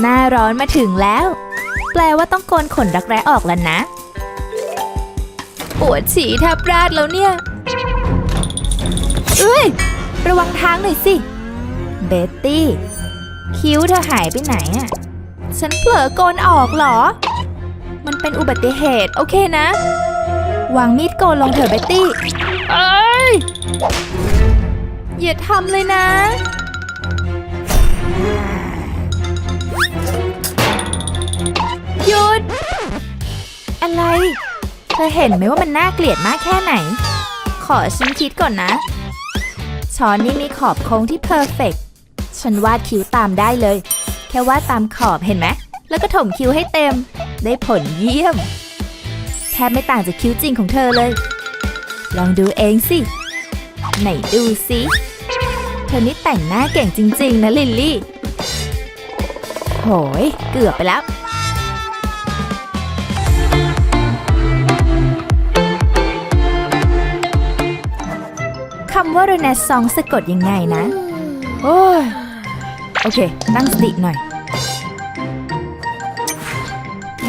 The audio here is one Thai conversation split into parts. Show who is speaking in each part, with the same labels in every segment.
Speaker 1: หน้าร้อนมาถึงแล้ว แปลว่าต้องโกนขนรักแร้ออกแล้วนะ ปวดฉี่แทบราดแล้วเนี่ย เอ้ย ระวังทางหน่อยสิ เบตตี้ คิ้วเธอหายไปไหนอะฉันเผลอโกนออกเหรอ มันเป็นอุบัติเหตุโอเคนะ วางมีดโกนลงเถอะเบตตี้ เอ้ย อย่าทำเลยนะ หยุด อะไร เธอเห็นไหมว่ามันน่าเกลียดมากแค่ไหน ขอฉันคิดก่อนนะ ช้อนนี่มีขอบโค้งที่เพอร์เฟกฉันวาดคิ้วตามได้เลย แค่วาดตามขอบเห็นไหม แล้วก็ถมคิ้วให้เต็ม ได้ผลเยี่ยม แทบไม่ต่างจากคิ้วจริงของเธอเลย ลองดูเองสิ ไหนดูสิเธอนี่แต่งหน้าเก่งจริง ๆ นะลิลลี่ โหย เกือบไปแล้ว คำว่าเรเนซองส์สะกดยังไงนะ โอ้ย โอเค ตั้งสติหน่อย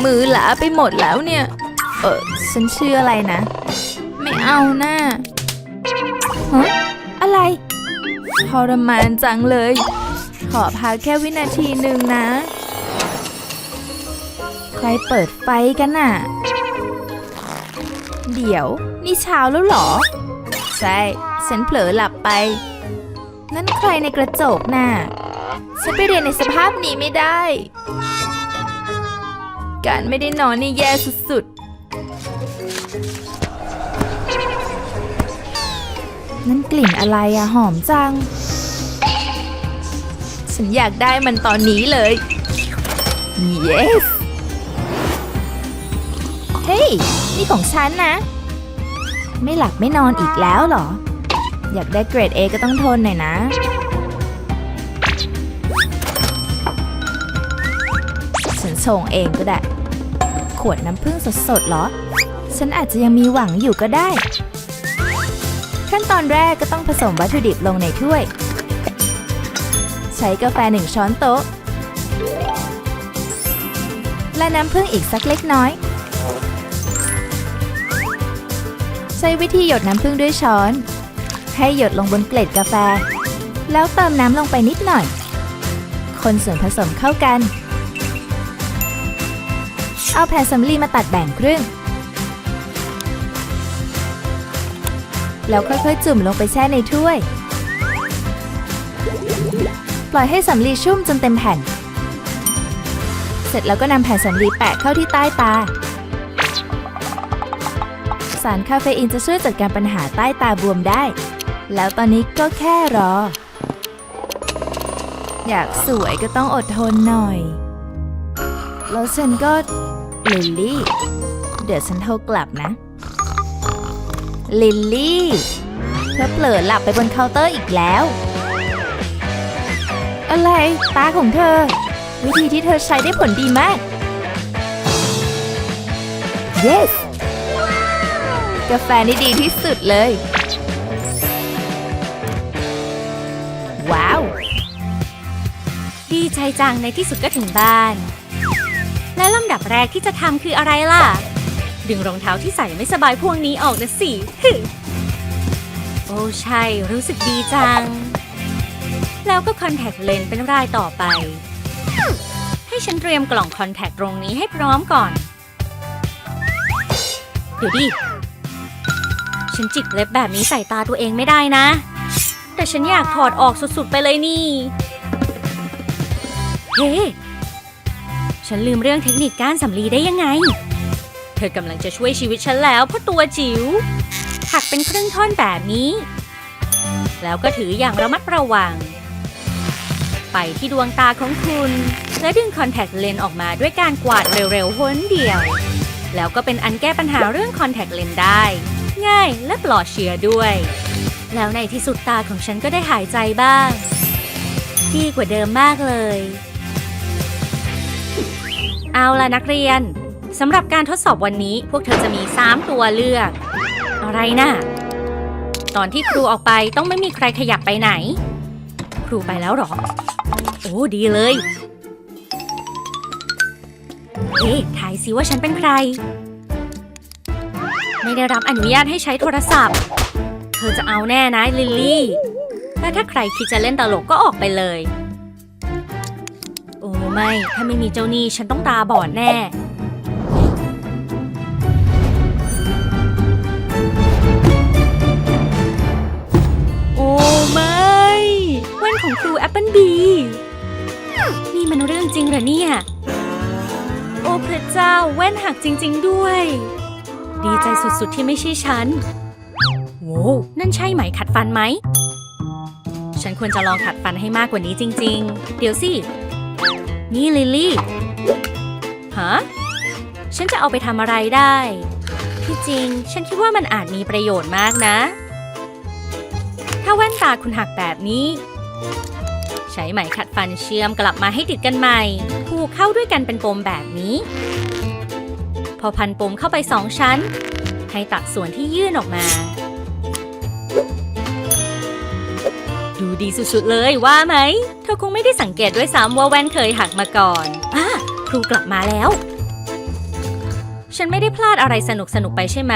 Speaker 1: มือหลาไปหมดแล้วเนี่ย เออฉันชื่ออะไรนะ ไม่เอานะ่าฮะอะไรทรมานจังเลย ขอพักแค่วินาทีหนึ่งนะ ใครเปิดไฟกันน่ะ เดี๋ยว นี่เช้าแล้วเหรอ ใช่ ฉันเผลอหลับไป นั่นใครในกระจกน่ะ ฉันไปเรียนในสภาพนี้ไม่ได้ การไม่ได้นอนนี่แย่สุดๆ นั่นกลิ่นอะไรอะหอมจัง ฉันอยากได้มันตอนนี้เลย yes เฮ้ย นี่ของฉันนะ ไม่หลับไม่นอนอีกแล้วเหรอ อยากได้เกรด A ก็ต้องทนหน่อยนะ ฉันชงเองก็ได้ ขวดน้ำผึ้งสดๆเหรอ ฉันอาจจะยังมีหวังอยู่ก็ได้ ขั้นตอนแรกก็ต้องผสมวัตถุดิบลงในถ้วย ใช้กาแฟหนึ่งช้อนโต๊ะ และน้ำผึ้งอีกสักเล็กน้อยใช้วิธีหยดน้ำผึ้งด้วยช้อน ให้หยดลงบนเกล็ดกาแฟ แล้วเติมน้ำลงไปนิดหน่อย คนส่วนผสมเข้ากัน เอาแผ่นสำลีมาตัดแบ่งครึ่ง แล้วค่อยๆ จุ่มลงไปแช่ในถ้วย ปล่อยให้สำลีชุ่มจนเต็มแผ่น เสร็จแล้วก็นำแผ่นสำลีแปะเข้าที่ใต้ตาสารคาเฟอีนจะช่วยจัดการปัญหาใต้ตาบวมได้ แล้วตอนนี้ก็แค่รอ อยากสวยก็ต้องอดทนหน่อย แล้วฉันก็ลิลลี่ เดี๋ยวฉันโทรกลับนะ ลิลลี่เธอเผลอหลับไปบนเคาน์เตอร์อีกแล้ว อะไร ตาของเธอ วิธีที่เธอใช้ได้ผลดีมาก yes กาแฟนี่ดีที่สุดเลย
Speaker 2: ดีใจจังในที่สุดก็ถึงบ้าน และลำดับแรกที่จะทำคืออะไรล่ะ ดึงรองเท้าที่ใส่ไม่สบายพวงนี้ออกนะสิโอ้ใช่ รู้สึกดีจัง แล้วก็คอนแทคเลนส์เป็นรายต่อไป ให้ฉันเตรียมกล่องคอนแทคตรงนี้ให้พร้อมก่อน เดี๋ยวดิ ฉันจิกเล็บแบบนี้ใส่ตาตัวเองไม่ได้นะ แต่ฉันอยากถอดออกสุดๆไปเลยนี่ เฮ้ฉันลืมเรื่องเทคนิคกานสำลีได้ยังไง เธอกำลังจะช่วยชีวิตฉันแล้วเพราะตัวจิ๋วหักเป็นครึ่งท่อนแบบนี้ แล้วก็ถืออย่างระมัดระวัง ไปที่ดวงตาของคุณ และดึงคอนแทคเลนส์ออกมาด้วยการกวาดเร็วๆหนเดียว แล้วก็เป็นอันแก้ปัญหาเรื่องคอนแทคเลนส์ได้ ง่ายและปลอดเชื้อด้วย แล้วในที่สุดตาของฉันก็ได้หายใจบ้าง ดีกว่าเดิมมากเลย เอาล่ะนักเรียนสำหรับการทดสอบวันนี้พวกเธอจะมี 3 ตัวเลือก อะไรนะ่ะ ตอนที่ครูออกไปต้องไม่มีใครขยับไปไหน ครูไปแล้วหรอ โอ้ดีเลยเฮ้ทายสิว่าฉันเป็นใคร ไม่ได้รับอนุญาตให้ใช้โทรศัพท์ เธอจะเอาแน่นะลิลลี่ และถ้าใครคิดจะเล่นตลกก็ออกไปเลย ไม่ ถ้าไม่มีเจ้าหนี้ฉันต้องตาบอดแน่ โอ้ไม่แว่นของครูแอปเปิลบี นี่มันเรื่องจริงเหรอเนี่ย โอ้พระเจ้าแว่นหักจริง ๆด้วย ดีใจสุดๆที่ไม่ใช่ฉัน โว้วนั่นใช่ไหมขัดฟันไหมฉันควรจะลองขัดฟันให้มากกว่านี้จริง ๆ เดี๋ยวสิ นี่ลิลลี่ฮะฉันจะเอาไปทำอะไรได้ ที่จริง ฉันคิดว่ามันอาจมีประโยชน์มากนะ ถ้าแว่นตาคุณหักแบบนี้ ใช้ไหมขัดฟันเชื่อมกลับมาให้ติดกันใหม่ผูกเข้าด้วยกันเป็นปมแบบนี้ พอพันปมเข้าไปสองชั้น ให้ตัดส่วนที่ยื่นออกมา ดูดีสุดๆเลยว่าไหม เธอคงไม่ได้สังเกตด้วยซ้ำว่าแว่นเคยหักมาก่อนอะครูกลับมาแล้ว ฉันไม่ได้พลาดอะไรสนุกๆไปใช่ไหม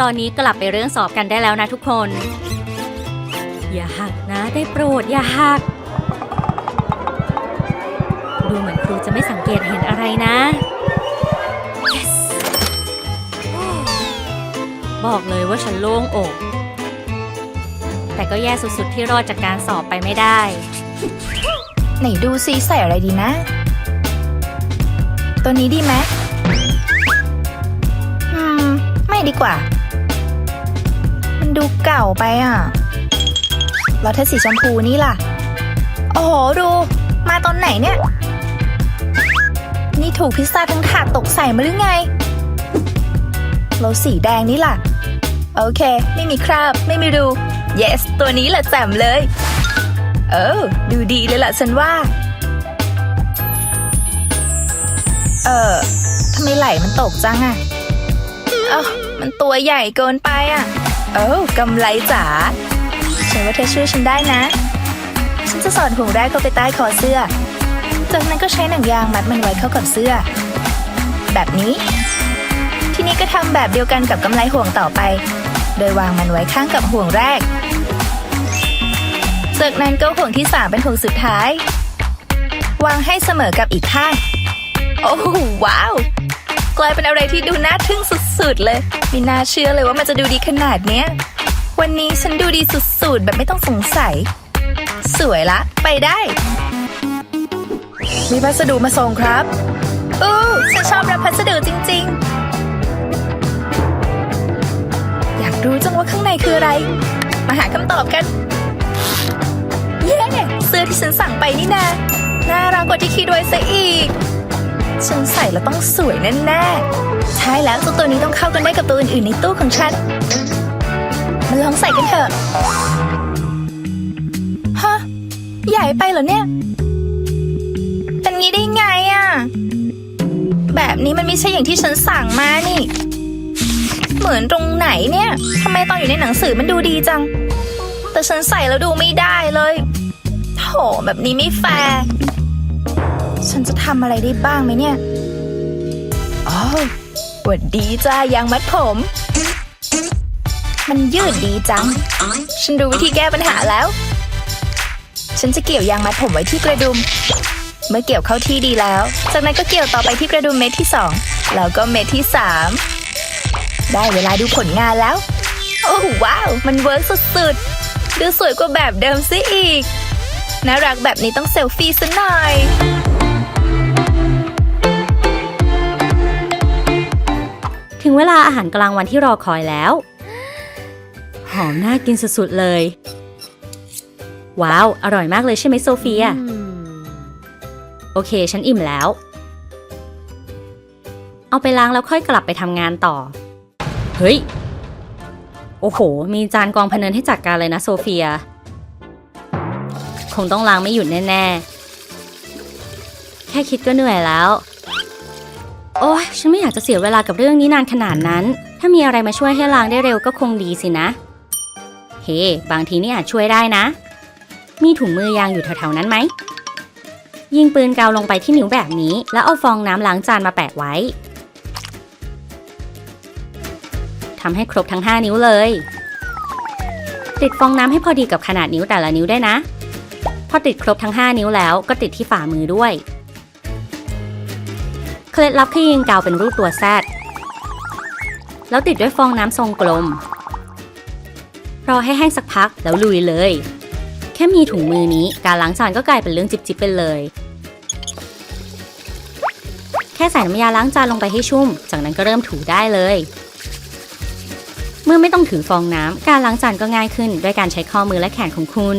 Speaker 2: ตอนนี้กลับไปเรื่องสอบกันได้แล้วนะทุกคน อย่าหักนะได้โปรดอย่าหัก ดูเหมือนครูจะไม่สังเกตเห็นอะไรนะ yes บอกเลยว่าฉันโล่งอก แต่ก็แย่สุดๆที่รอดจากการสอบไปไม่ได้
Speaker 1: ไหนดูซิใส่อะไรดีนะ ตัวนี้ดีไหมอืม ไม่ดีกว่า มันดูเก่าไปอะแล้วถ้าสีชมพูนี่ล่ะ โอ้โห ดู มาตอนไหนเนี่ย นี่ถูกพิซซ่าทั้งถาดตกใส่มาหรือไง แล้วสีแดงนี่ล่ะ โอเค ไม่มีคราบ ไม่มีรู yes ตัวนี้แหละแจ่มเลย เออ ดูดีเลยล่ะฉันว่า เออทำไมไหลมันตกจังอะเอ้ามันตัวใหญ่เกินไปอะเอ้ากำไรจ๋าฉันว่าเธอช่วยฉันได้นะ ฉันจะสอดห่วงแรกเข้าไปใต้คอเสื้อ จากนั้นก็ใช้หนังยางมัดมันไว้เข้ากับเสื้อ แบบนี้ ทีนี้ก็ทำแบบเดียวกันกับกำไรห่วงต่อไป โดยวางมันไว้ข้างกับห่วงแรก จากนั้นก็ห่วงที่สามเป็นห่วงสุดท้าย วางให้เสมอกับอีกข้าง โอ้โหว้าว กลายเป็นอะไรที่ดูน่าทึ่งสุดๆเลยไม่น่าเชื่อเลยว่ามันจะดูดีขนาดเนี้ย วันนี้ฉันดูดีสุดๆ แบบไม่ต้องสงสัย สวยละ ไปได้ มีพัสดุมาส่งครับอู้ฉันชอบรับพัสดุจริงๆ อยากรู้จังว่าข้างในคืออะไร มาหาคำตอบกัน ที่ฉันสั่งไปนี่นาน่ารักกว่าที่คิดไว้ซะอีก ฉันใส่แล้วต้องสวยแน่ๆใช่แล้วเจ้าตัวนี้ต้องเข้ากันได้กับตัวอื่นๆในตู้ของฉันมาลองใส่กันเถอะฮะใหญ่ไปเหรอเนี่ยเป็นงี้ได้ไงอะแบบนี้มันไม่ใช่อย่างที่ฉันสั่งมานี่ เหมือนตรงไหนเนี่ยทำไมตอนอยู่ในหนังสือมันดูดีจัง แต่ฉันใส่แล้วดูไม่ได้เลย แบบนี้ไม่แฟร์ ฉันจะทำอะไรได้บ้างไหมเนี่ยอ๋อหวัดดีจ้ายางมัดผม มันยืดดีจัง ฉันรู้วิธีแก้ปัญหาแล้ว ฉันจะเกี่ยวยางมัดผมไว้ที่กระดุม เมื่อเกี่ยวเข้าที่ดีแล้ว จากนั้นก็เกี่ยวต่อไปที่กระดุมเม็ดที่สองแล้วก็เม็ดที่สามได้เวลาดูผลงานแล้ว โอ้ว้าว มันเวิร์กสุดๆ ดูสวยกว่าแบบเดิมซิอีก น่ารักแบบนี้ต้องเซลฟี่ซะหน่อย
Speaker 2: ถึงเวลาอาหารกลางวันที่รอคอยแล้ว หอมน่ากินสุดๆเลย ว้าว อร่อยมากเลยใช่ไหมโซเฟีย โอเค ฉันอิ่มแล้ว เอาไปล้างแล้วค่อยกลับไปทำงานต่อ เฮ้ย โอ้โห มีจานกองพะเนินให้จัดการเลยนะโซเฟีย คงต้องล้างไม่หยุดแน่ๆ แค่คิดก็เหนื่อยแล้ว โอ้ยฉันไม่อยากจะเสียเวลากับเรื่องนี้นานขนาดนั้น ถ้ามีอะไรมาช่วยให้ล้างได้เร็วก็คงดีสินะ เฮ้บางทีนี่อาจช่วยได้นะ มีถุงมือยางอยู่แถวๆนั้นไหม ยิงปืนกาวลงไปที่นิ้วแบบนี้ แล้วเอาฟองน้ำล้างจานมาแปะไว้ทำให้ครบทั้ง 5 นิ้วเลย ติดฟองน้ำให้พอดีกับขนาดนิ้วแต่ละนิ้วได้นะ พอติดครบทั้ง 5 นิ้วแล้วก็ติดที่ฝ่ามือด้วย เคล็ดลับคือยิงกาวเป็นรูปตัวแซดแล้วติดด้วยฟองน้ำทรงกลม รอให้แห้งสักพักแล้วลุยเลย แค่มีถุงมือนี้การล้างจานก็กลายเป็นเรื่องจิบๆไปเลย แค่ใส่น้ำยาล้างจานลงไปให้ชุ่ม จากนั้นก็เริ่มถูได้เลย เมื่อไม่ต้องถือฟองน้ำการล้างจานก็ง่ายขึ้น ด้วยการใช้ข้อมือและแขนของคุณ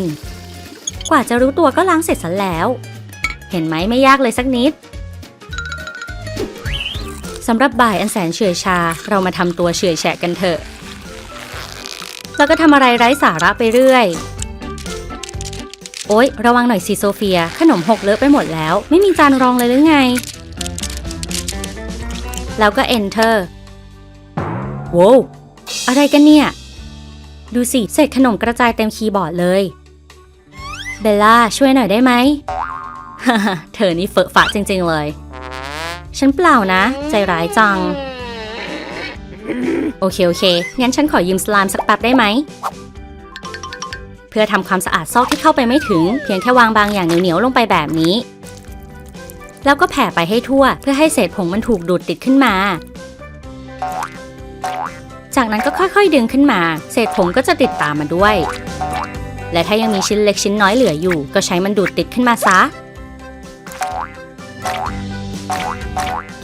Speaker 2: กว่าจะรู้ตัวก็ล้างเสร็จสันแล้ว เห็นไหมไม่ยากเลยสักนิดสำหรับบ่ายอันแสนเฉื่อยชาเรามาทำตัวเฉื่อยแฉะกันเถอะ แล้วก็ทำอะไรไร้สาระไปเรื่อย โอ๊ย ระวังหน่อยสิโซเฟีย ขนมหกเลอะไปหมดแล้ว ไม่มีจานรองเลยหรือไง แล้วก็ enter โว้วอะไรกันเนี่ย ดูสิเศษขนมกระจายเต็มคีย์บอร์ดเลย เบลล่าช่วยหน่อยได้ไหมฮ่าเธอนี่เฟอะฝะจริง ๆเลย ฉันเปล่านะ ใจร้ายจัง โอเค โอเค งั้นฉันขอยืมสลามสักแป๊บได้ไหม เพื่อทำความสะอาดซอกที่เข้าไปไม่ถึง เพียงแค่วางบางอย่างเหนียวๆลงไปแบบนี้ แล้วก็แผ่ไปให้ทั่ว เพื่อให้เศษผงมันถูกดูดติดขึ้นมา จากนั้นก็ค่อยๆดึงขึ้นมา เศษผงก็จะติดตามมาด้วย และถ้ายังมีชิ้นเล็กชิ้นน้อยเหลืออยู่ ก็ใช้มันดูดติดขึ้นมาซะ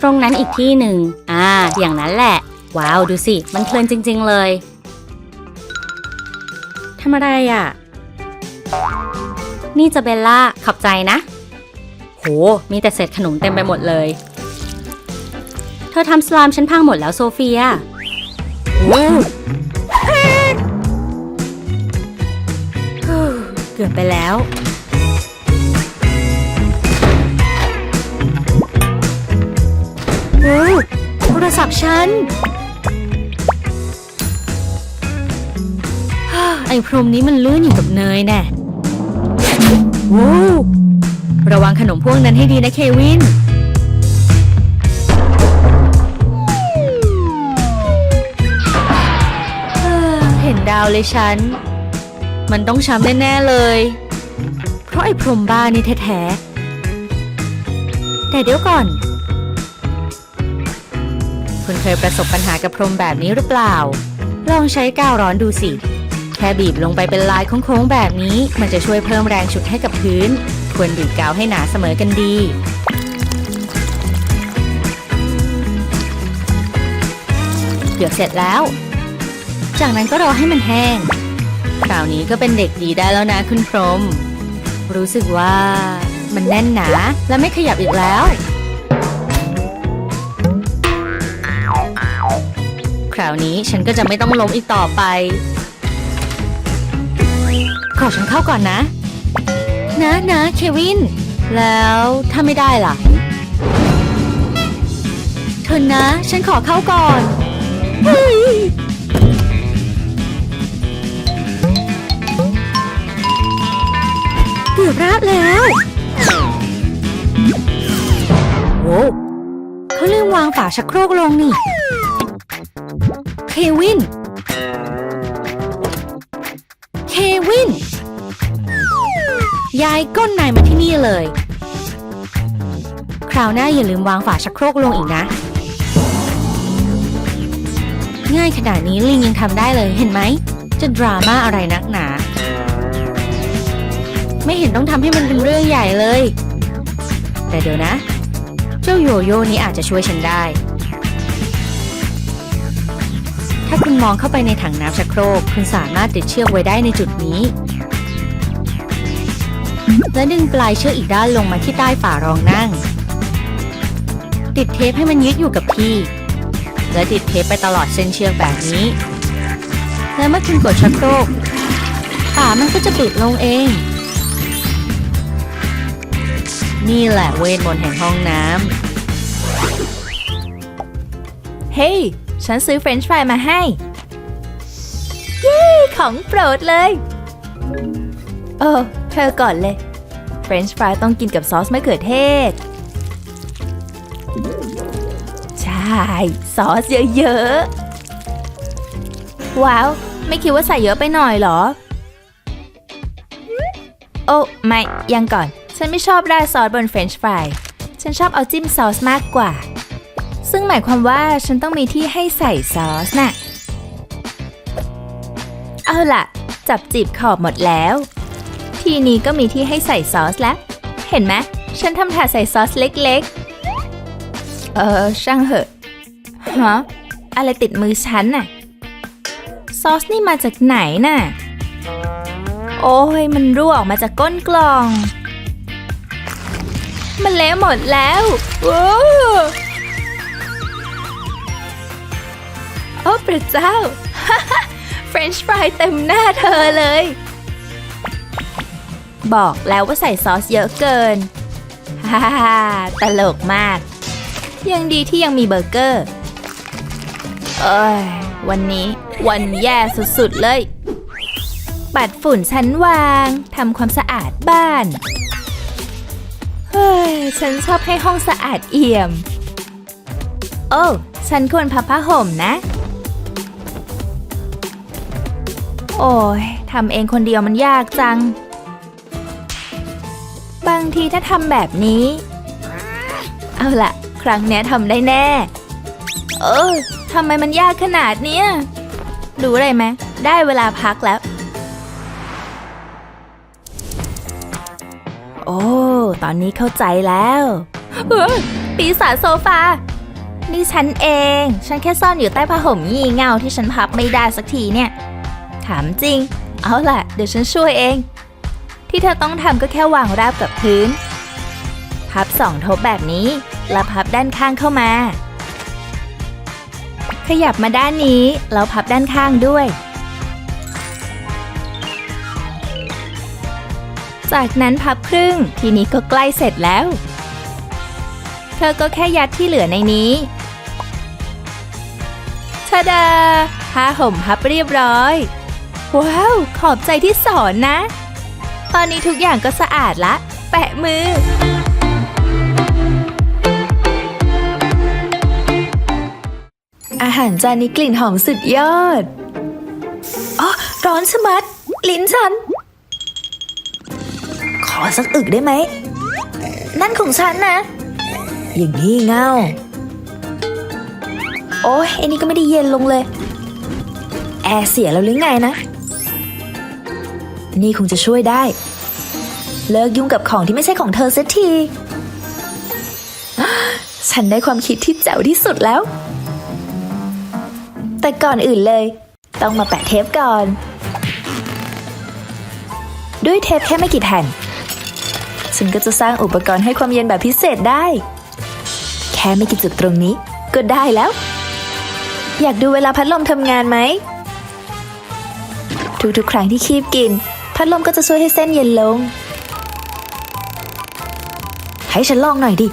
Speaker 2: ตรงนั้นอีกที่หนึ่ง อ่า อย่างนั้นแหละ ว้าว ดูสิ มันเพลินจริง ๆ เลยทำอะไรอะ นี่จะเบลล่า ขอบใจนะ โห มีแต่เศษขนมเต็มไปหมดเลย เธอทำสลามฉันพังหมดแล้วโซเฟียว้าว เกือบไปแล้วโอ้โทรศัพท์ฉันฮ่าไอ้พรมนี้มันลื่นอยู่กับเนยแน่โว้วระวังขนมพวกนั้นให้ดีนะเควินเฮ้อเห็นดาวเลยฉัน มันต้องช้ำแน่ๆเลย เพราะไอ้พรมบ้านี่แท้ๆ แต่เดี๋ยวก่อน คุณเคยประสบปัญหากับพรมแบบนี้หรือเปล่า ลองใช้กาวร้อนดูสิ แค่บีบลงไปเป็นลายโค้งๆแบบนี้ มันจะช่วยเพิ่มแรงฉุดให้กับพื้น ควรบีบกาวให้หนาเสมอกันดีเกือบเสร็จแล้ว จากนั้นก็รอให้มันแห้งาวนี้ก็เป็นเด็กดีได้แล้วนะคุณพรม รู้สึกว่ามันแน่นหนาและไม่ขยับอีกแล้ว คราวนี้ฉันก็จะไม่ต้องล้มอีกต่อไป ขอฉันเข้าก่อนนะ นะนะเควิน แล้วถ้าไม่ได้ล่ะเธอนะ ฉันขอเข้าก่อน เฮ้ยเกือบราบแล้วโว้วเขาลืมวางฝาชักโครกลงนี่ เควิน เควิน ยายก้นนายมาที่นี่เลย คราวหน้าอย่าลืมวางฝาชักโครกลงอีกนะ ง่ายขนาดนี้ลิงยังทำได้เลยเห็นไหม จะดราม่าอะไรนักหนา ไม่เห็นต้องทำให้มันเป็นเรื่องใหญ่เลย แต่เดี๋ยวนะ เจ้าโยโย่นี้อาจจะช่วยฉันได้ ถ้าคุณมองเข้าไปในถังน้ำชักโครก คุณสามารถติดเชือกไว้ได้ในจุดนี้ และดึงปลายเชือกอีกด้านลงมาที่ใต้ฝารองนั่ง ติดเทปให้มันยึดอยู่กับที่ และติดเทปไปตลอดเส้นเชือกแบบนี้ และเมื่อคุณกดชักโครกฝามันก็จะปิดลงเอง นี่แหละเวทมนต์แห่งห้องน้ำ
Speaker 1: เฮ้ย ฉันซื้อเฟรนช์ฟรายมาให้ เย้ ของโปรดเลย เออ เธอก่อนเลย เฟรนช์ฟรายต้องกินกับซอสมะเขือเทศ ใช่ ซอสเยอะๆ ว้าว ไม่คิดว่าใส่เยอะไปหน่อยหรอ โอ้ ไม่ ยังก่อน ฉันไม่ชอบราดซอสบนเฟรนช์ฟราย ฉันชอบเอาจิ้มซอสมากกว่า ซึ่งหมายความว่าฉันต้องมีที่ให้ใส่ซอสน่ะ เอาล่ะ จับจีบขอบหมดแล้ว ทีนี้ก็มีที่ให้ใส่ซอสแล้ว เห็นไหม ฉันทำถาดใส่ซอสเล็กๆ เออ ช่างเหอะ ฮะ อะไรติดมือฉันน่ะ ซอสนี่มาจากไหนน่ะ โอ้ย มันรั่วออกมาจากก้นกล่อง มันเละหมดแล้วโอ้โอ้พระเจ้าเฟรนช์ฟรายเต็มหน้าเธอเลย บอกแล้วว่าใส่ซอสเยอะเกิน ฮ่าฮ่าตลกมาก ยังดีที่ยังมีเบอร์เกอร์ เอ้ย วันนี้วันแย่สุดๆเลย ปัดฝุ่นชั้นวาง ทำความสะอาดบ้าน ฮ้ย ฉันชอบให้ห้องสะอาดเอี่ยม โอ้ ฉันควรพับผ้าห่มนะ โอ้ยทำเองคนเดียวมันยากจัง บางทีถ้าทำแบบนี้ เอาล่ะครั้งนี้ทำได้แน่ เออทำไมมันยากขนาดเนี้ยรู้อะไรไหมได้เวลาพักแล้ว ตอนนี้เข้าใจแล้วปีศาจโซฟา นี่ฉันเอง ฉันแค่ซ่อนอยู่ใต้ผ้าห่มงี่เง่าที่ฉันพับไม่ได้สักทีเนี่ย ถามจริง เอาล่ะ เดี๋ยวฉันช่วยเอง ที่เธอต้องทำก็แค่วางราบกับพื้น พับสองทบแบบนี้ แล้วพับด้านข้างเข้ามา ขยับมาด้านนี้ แล้วพับด้านข้างด้วย จากนั้นพับครึ่ง ทีนี้ก็ใกล้เสร็จแล้ว เธอก็แค่ยัดที่เหลือในนี้ชาดาผ้าห่มพับเรียบร้อย ว้าว ขอบใจที่สอนนะ ตอนนี้ทุกอย่างก็สะอาดละ แปะมือ อาหารจานนี้กลิ่นหอมสุดยอด อ๋อ ร้อนชะมัด ลิ้นฉัน อสักอึกได้ไหม นั่นของฉันนะ อย่างนี้เงา โอ้ยไอ้นี่ก็ไม่ได้เย็นลงเลย แอร์เสียแล้วหรือไงนะ นี่คงจะช่วยได้ เลิกยุ่งกับของที่ไม่ใช่ของเธอเสียที ฉันได้ความคิดที่แจ๋วที่สุดแล้ว แต่ก่อนอื่นเลย ต้องมาแปะเทปก่อนด้วยเทปแค่ไม่กี่แผ่น ฉันก็จะสร้างอุปกรณ์ให้ความเย็นแบบพิเศษได้ แค่ไม่กี่จุดตรงนี้ ก็ได้แล้ว อยากดูเวลาพัดลมทำงานไหม ทุกๆครั้งที่คีบกิน พัดลมก็จะช่วยให้เส้นเย็นลง ให้ฉันลองหน่อยดิ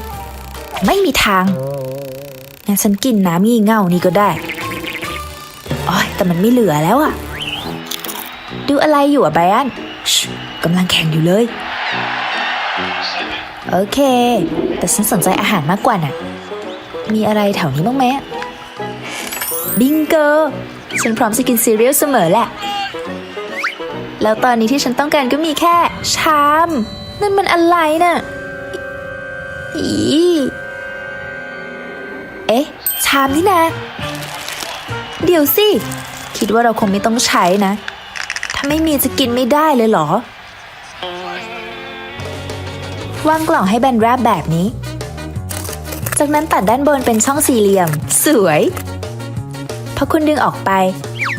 Speaker 1: ไม่มีทางงั้นฉันกินน้ำงี่เง่านี่ก็ได้โอ้ยแต่มันไม่เหลือแล้วอะดูอะไรอยู่อะไบรอันกำลังแข่งอยู่เลย โอเค แต่ฉันสนใจอาหารมากกว่าน่ะ มีอะไรแถวนี้บ้างไหมบิงโกฉันพร้อมจะกินซีเรียลเสมอแหละ แล้วตอนนี้ที่ฉันต้องการก็มีแค่ ชาม นั่นมันอะไรน่ะอีเอ๊ะ ชามนี่นะ เดี๋ยวสิ คิดว่าเราคงไม่ต้องใช้นะ ถ้าไม่มีจะกินไม่ได้เลยเหรอ วางกล่องให้แบนราบแบบนี้ จากนั้นตัดด้านบนเป็นช่องสี่เหลี่ยม สวย พอคุณดึงออกไป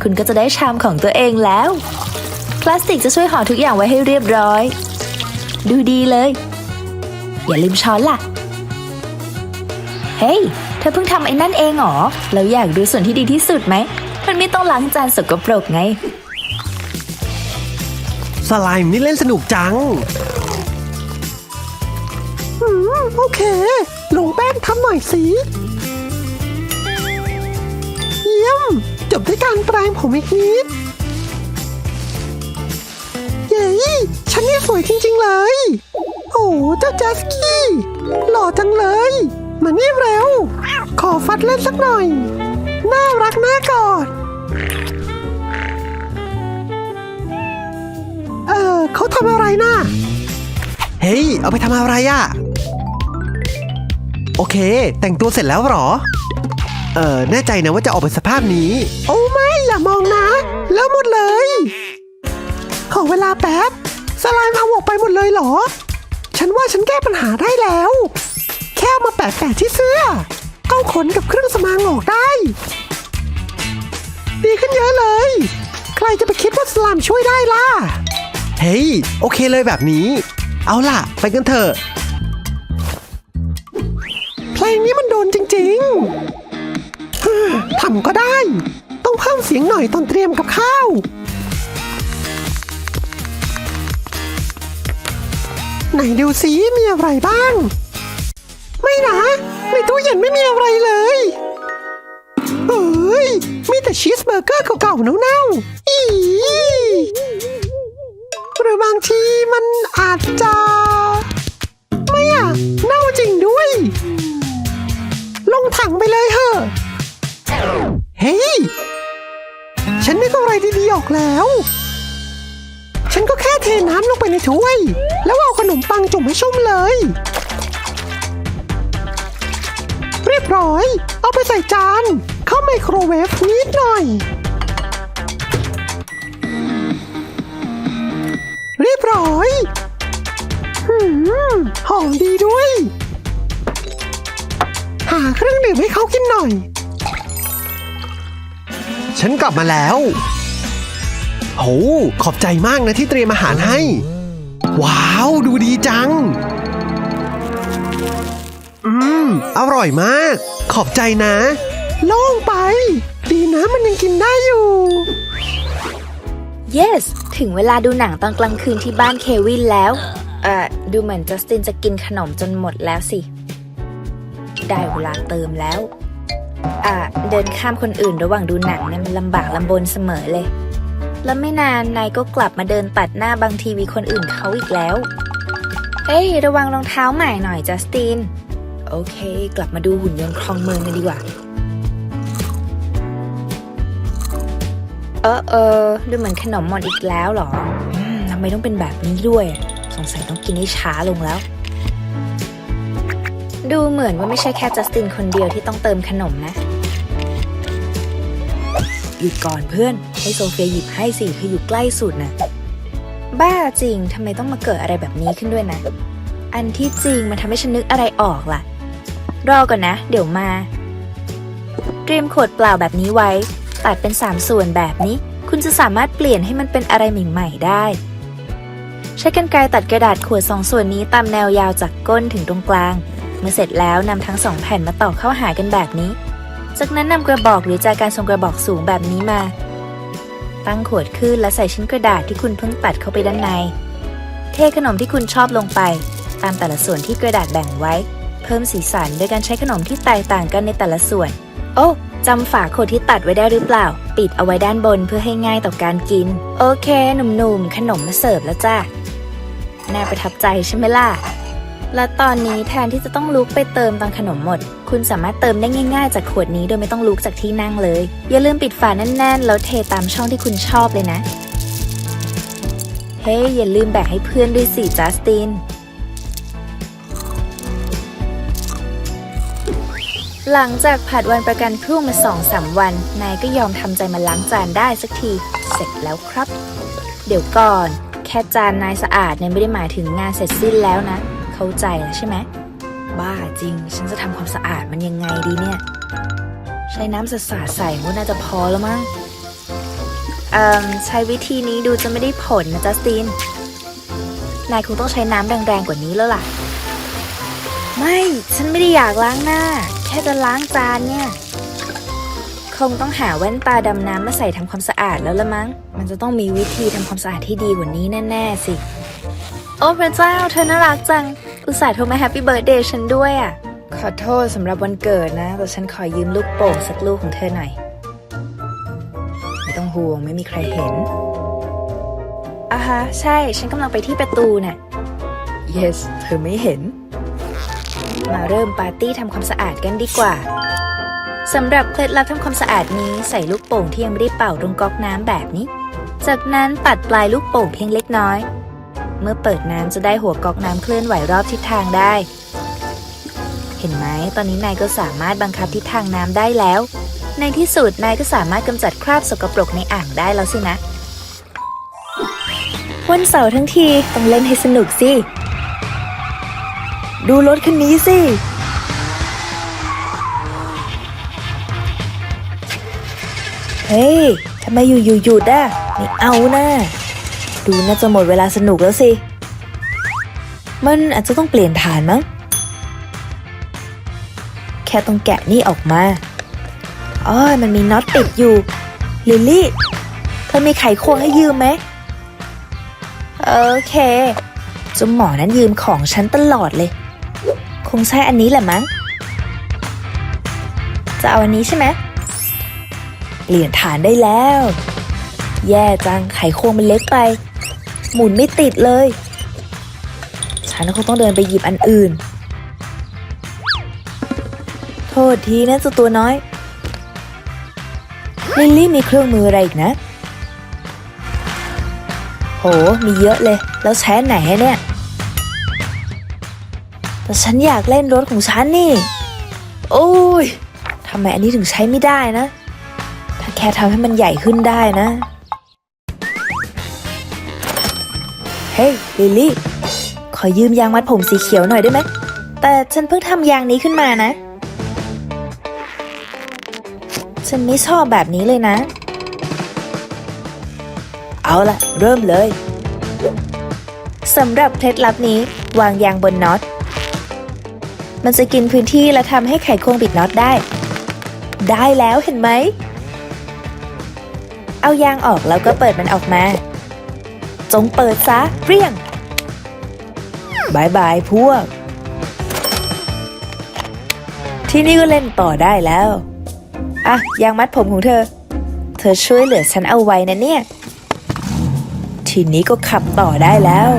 Speaker 1: คุณก็จะได้ชามของตัวเองแล้ว พลาสติกจะช่วยห่อทุกอย่างไว้ให้เรียบร้อย ดูดีเลย อย่าลืมช้อนล่ะ เฮ้ยเธอเพิ่งทำไอ้นั่นเองเหรอ แล้วอยากดูส่วนที่ดีที่สุดไหม มันไม่ต้องล้างจานสกปรกไง
Speaker 3: สไลม์นี่เล่นสนุกจัง
Speaker 4: อืม โอเค ลงแป้งทำหน่อยสิ เยี่ยม จบด้วยการแปลงผมอีกนิด เย้ฉันนี่สวยจริง ๆ เลย โอ้เจ้าแจสกี้ หล่อจังเลย มานี่เร็ว ขอฟัดเล่นสักหน่อย น่ารักน่ากอดเออเขาทำอะไรน่ะ
Speaker 3: เฮ้ย เอาไปทำอะไรอะ โอเค แต่งตัวเสร็จแล้วหรอ เออแน่ใจนะว่าจะออกเป็นสภาพนี้
Speaker 4: โอ้ไม่อย่ามองนะ แล้วหมดเลย ขอเวลาแป๊บสไลม์เอาออกไปหมดเลยเหรอ ฉันว่าฉันแก้ปัญหาได้แล้ว แค่เอามาแปะที่เสื้อเอาขนกับเครื่องสมางออกได้ ดีขึ้นเยอะเลย ใครจะไปคิดว่าสไลม์ช่วยได้ล่ะ
Speaker 3: เฮ้ย โอเคเลยแบบนี้ เอาล่ะ ไปกันเถอะ
Speaker 4: งนี้มันโดนจริงๆทำก็ได้ ต้องเพิ่มเสียงหน่อยตอนเตรียมกับข้าวไหนดูซิมีอะไรบ้าง ไม่นะในตู้เย็นไม่มีอะไรเลยเอ้ยมีแต่ชีสเบอร์เกอร์เก่าๆเน่าๆอีหรือบางทีมันอาจจะ ไม่อะเน่าจริงด้วย ลงถังไปเลยเหอะเฮ้ย ฉันนึกอะไรดีๆออกแล้ว ฉันก็แค่เทน้ำลงไปในถ้วย แล้วเอาขนมปังจุ่มให้ชุ่มเลย เรียบร้อย เอาไปใส่จาน เข้าไมโครเวฟนิดหน่อย เรียบร้อย หืม หอมดีด้วยาเครื่องดื่มให้เขากินหน่อย
Speaker 3: ฉันกลับมาแล้ว โห ขอบใจมากนะที่เตรียมอาหารให้ ว้าว ดูดีจัง อืม อร่อยมาก ขอบใจนะ
Speaker 4: โล่งไป ดีนะมันยังกินได้อยู่
Speaker 1: yes ถึงเวลาดูหนังตอนกลางคืนที่บ้านเควินแล้ว เอ่อ ดูเหมือนจัสตินจะกินขนมจนหมดแล้วสิ ได้เวลาเติมแล้ว อ่าเดินข้ามคนอื่นระหว่างดูหนังเนี่ยมันลำบากลำบนเสมอเลย แล้วไม่นานนายก็กลับมาเดินตัดหน้าบางทีวีคนอื่นเขาอีกแล้ว เอ้ย ระวังรองเท้าใหม่หน่อยจัสติน โอเค กลับมาดูหุ่นยนต์ครองเมืองกันดีกว่า เออเออดูเหมือนขนมหมดอีกแล้วหรอทำไมต้องเป็นแบบนี้ด้วย สงสัยต้องกินให้ช้าลงแล้ว ดูเหมือนว่าไม่ใช่แค่จัสตินคนเดียวที่ต้องเติมขนมนะ หยุดก่อนเพื่อน ให้โซเฟียหยิบให้สิเธออยู่ใกล้สุดนะบ้าจริงทำไมต้องมาเกิดอะไรแบบนี้ขึ้นด้วยนะ อันที่จริงมันทำให้ฉันนึกอะไรออกล่ะ รอก่อนนะ เดี๋ยวมา เตรียมขวดเปล่าแบบนี้ไว้ ตัดเป็น3ส่วนแบบนี้ คุณจะสามารถเปลี่ยนให้มันเป็นอะไรใหม่ๆได้ ใช้กรรไกรตัดกระดาษขวดสองส่วนนี้ตามแนวยาวจากก้นถึงตรงกลาง มื่อเสร็จแล้วนำทั้งสองแผ่นมาต่อเข้าหากันแบบนี้ จากนั้นนำกระบอกหรือจากการทรงกระบอกสูงแบบนี้มา ตั้งขวดขึ้นและใส่ชิ้นกระดาษที่คุณเพิ่งตัดเข้าไปด้านใน เทขนมที่คุณชอบลงไป ตามแต่ละส่วนที่กระดาษแบ่งไว้ เพิ่มสีสันโดยการใช้ขนมที่แตกต่างกันในแต่ละส่วน โอ้จำฝาขวดที่ตัดไว้ได้หรือเปล่า ปิดเอาไว้ด้านบนเพื่อให้ง่ายต่อการกิน โอเค หนุ่มๆ ขนมมาเสิร์ฟแล้วจ้า น่าประทับใจใช่ไหมล่ะ และตอนนี้แทนที่จะต้องลุกไปเติมตอนขนมหมด คุณสามารถเติมได้ง่าย ๆ จากขวดนี้โดยไม่ต้องลุกจากที่นั่งเลย อย่าลืมปิดฝาแน่น ๆ แล้วเทตามช่องที่คุณชอบเลยนะ เฮ้ยอย่าลืมแบ่งให้เพื่อนด้วยสิจัสติน หลังจากผัดวันประกันพรุ่งมาสองสามวัน นายก็ยอมทำใจมาล้างจานได้สักที เสร็จแล้วครับ เดี๋ยวก่อน แค่จานนายสะอาดเนี่ยไม่ได้หมายถึงงานเสร็จสิ้นแล้วนะ เข้าใจแล้วใช่ไหม บ้าจริง ฉันจะทำความสะอาดมันยังไงดีเนี่ย ใช้น้ำสะอาดใส่ก็น่าจะพอแล้วมั้งเอ่อใช้วิธีนี้ดูจะไม่ได้ผลนะจัสติน นายคงต้องใช้น้ำแรงๆกว่านี้แล้วล่ะ ไม่ ฉันไม่ได้อยากล้างหน้า แค่จะล้างจานเนี่ย คงต้องหาแว่นตาดำน้ำมาใส่ทำความสะอาดแล้วละมั้ง มันจะต้องมีวิธีทำความสะอาดที่ดีกว่านี้แน่ๆสิ โอ้พระเจ้า เธอน่ารักจัง อุตส่าห์โทรมาแฮปปี้เบิร์ดเดย์ฉันด้วยอะ ขอโทษสำหรับวันเกิดนะ แต่ฉันขอยืมลูกโป่งสักลูกของเธอหน่อย ไม่ต้องห่วงไม่มีใครเห็นอะฮะ ใช่ ฉันกำลังไปที่ประตูน่ะ yes เธอไม่เห็น มาเริ่มปาร์ตี้ทำความสะอาดกันดีกว่าสำหรับเคล็ดลับทำความสะอาดนี้ใส่ลูกโป่งที่ยังไม่ได้เป่าตรงก๊อกน้ำแบบนี้ จากนั้นปัดปลายลูกโป่งเพียงเล็กน้อย เมื่อเปิดน้ำจะได้หัวก๊อกน้ำเคลื่อนไหวรอบทิศทางได้ เห็นไหมตอนนี้นายก็สามารถบังคับทิศทางน้ำได้แล้ว ในที่สุดนายก็สามารถกำจัดคราบสกปรกในอ่างได้แล้วสินะวันเสาร์ทั้งทีต้องเล่นให้สนุกสิ ดูรถคันนี้สิ เฮ้ยทำไมอยู่อยู่หยุดอะไม่เอานะ ดูน่าจะหมดเวลาสนุกแล้วสิ มันอาจจะต้องเปลี่ยนฐานมั้ง แค่ต้องแกะนี่ออกมาอ๋อมันมีน็อตติดอยู่ ลิลลี่ เธอมีไขควงให้ยืมไหม โอเคเจาหมอนั้นยืมของฉันตลอดเลย คงใช่อันนี้แหละมั้ง จะเอาอันนี้ใช่ไหมเปลี่ยนฐานได้แล้ว แย่จังไขควงมันเล็กไป หมุนไม่ติดเลย ฉันคงต้องเดินไปหยิบอันอื่น โทษทีนะเจ้าตัวน้อย ลิลลี่มีเครื่องมืออะไรอีกนะ โห มีเยอะเลย แล้วใช้ไหนเนี่ย แต่ฉันอยากเล่นรถของฉันนี่ โอ้ยทำไมอันนี้ถึงใช้ไม่ได้นะ ถ้าแค่ทำให้มันใหญ่ขึ้นได้นะ ลิลลี่ ขอยืมยางมัดผมสีเขียวหน่อยได้ไหม แต่ฉันเพิ่งทำยางนี้ขึ้นมานะ ฉันไม่ชอบแบบนี้เลยนะ เอาล่ะ เริ่มเลยสำหรับเคล็ดลับนี้ วางยางบนน็อต มันจะกินพื้นที่และทำให้ไขควงบิดน็อตได้ ได้แล้วเห็นไหม เอายางออกแล้วก็เปิดมันออกมา จงเปิดซะเรียง บายบายพวก ที่นี่ก็เล่นต่อได้แล้ว อะยางมัดผมของเธอ เธอช่วยเหลือฉันเอาไว้นะเนี่ย ทีนี้ก็ขับต่อได้แล้ว